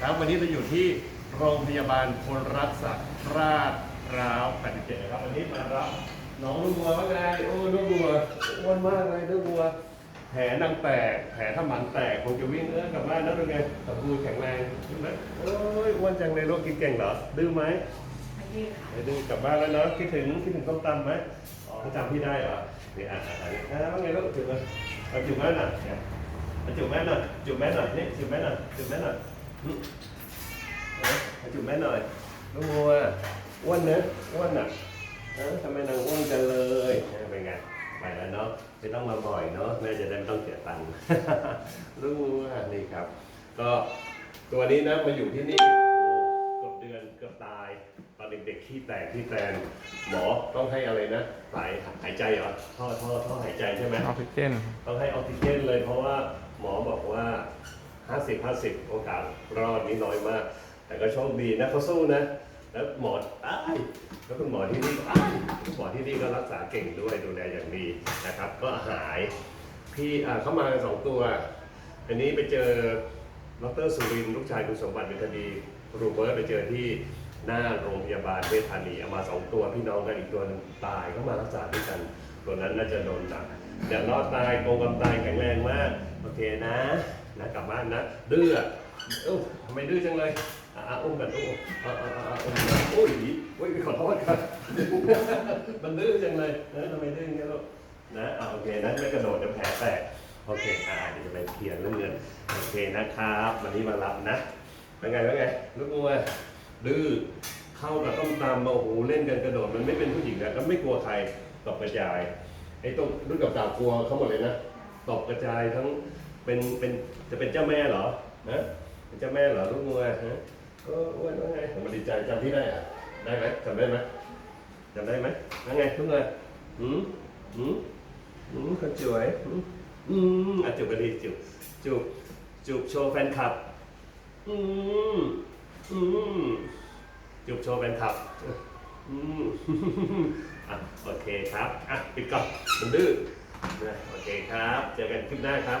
ครับวันนี้เราอยู่ที่โรงพยาบาลพลรักษาราชราว87นะครับวันนี้มารับน้องลูกบัวว่าไงโอ้ลูกบัวอ้วนมากเลยลูกบัว แผลนางแตกแผลถ้าหมันแตกคงจะวิ่งเอื้อกลับบ้านนะเป็นไงสมบูรณ์แข็งแรงใช่ไหมโอ้ยอ้วนจังเลยลูกกินเก่งเหรอดื้อไหมไม่ดื้อกลับบ้านแล้วเนาะคิดถึงคิดถึงส้มตำไหมอ๋อจำพี่ได้เหรอนี่อะอะอะนี่อะว่าไงลูกจุ๊บเลยเอาจุ๊บแม่หน่อยเนี่ยเอาจุ๊บแม่หน่อยจุ๊บแม่หน่อยนี่จุ๊บแม่หน่อยจุ๊บแม่หน่อยอื มเอาเอาจุ๊บแม่หน่อยลูกวัวอ้วนเนอะอ้วนอะเออทำไมนางอ้วนจังเลยเป็นไงไปแล้วเนาะไม่ต้องมาบ่อยเนาะแม่จะได้ไม่ต้องเสียตังค์ลูกวัวนี่ครับ ก็ตัวนี้นะมาอยู่ที่นี่โอ้เกือบเดือนเกือบตาย ตอนเด็กๆขี้แตกขี้แตนหมอต้องให้อะไรนะสายหายใจเหรอท่อท่อท่อหายใจใช่ไหมออกซิเจนต้องให้ออกซิเจนเลยเพราะว่าหมอบอกว่า 50 50โอกาสรอดนี่น้อยมาก แต่ก็โชคดีนะเขาสู้นะ แล้วหมออ้ายแล้วคุณหมอที่นี่ก็อ้ายคุณหมอที่นี่ก็รักษาเก่งด้วยดูแลอย่างดีนะครับ ก็หาย พี่เข้ามาสองตัว อันนี้ไปเจอดรสุรินทร์ลูกชายคุณสมบัติเป็นคดีรูเบิร์ตไปเจอที่หน้าโรงพยาบาลเวชธานีเอามาสองตัวพี่น้องกันอีกตัวนึงตายก็มารักษาด้วยกัน ตัวนั้นน่าจะโดนหนักเดี๋ยวรอดตายโกงกำตายแข็งแรงมาก โอเคนะนะกลับบ้านนะ ดื้อเอ้าทำไมดื้อจังเลยอะอุ้มกันอุ้มอะอะอะอุ้มกันอุ้ยอุ้ยขอโทษครับมันดื้อจังเลยเออทำไมดื้ออย่างเงี้ยลูกนะอะโอเคนะไม่กระโดดเดี๋ยวแผลแตกโอเคอ่าเดี๋ยวจะไปเคลียร์เรื่องเงินโอเคนะครับ วันนี้มารับนะเป็นไงเป็นไงลูกงัวดื้อ เข้ากับต้มตำมาโอ้โหเล่นกันกระโดดมันไม่เป็นผู้หญิงนะก็ไม่กลัวใครตบกระจายไอ้ต้มรุ่นกับสาวกลัวเขาหมดเลยนะตบกระจายทั้งเป็นเป็นจะเป็นเจ้าแม่เหรอนะเป็นเจ้าแม่เหรอลูกงัวฮะก็อ้วนว่าไงผมดีใจจำที่ได้อะได้ไหมจำได้ไหมจำได้ไหมแล้วไงทุกคนอืมอืมอืมคนสวยอืมอืมอะจูบกันดีจูบจูบจูบโชว์แฟนคลับอืมอืม จูบโชว์แฟนคลับอืมอะโอเคครับ อะปิดก่อนมันดื้อนะโอเคครับ เจอกันคลิปหน้าครับ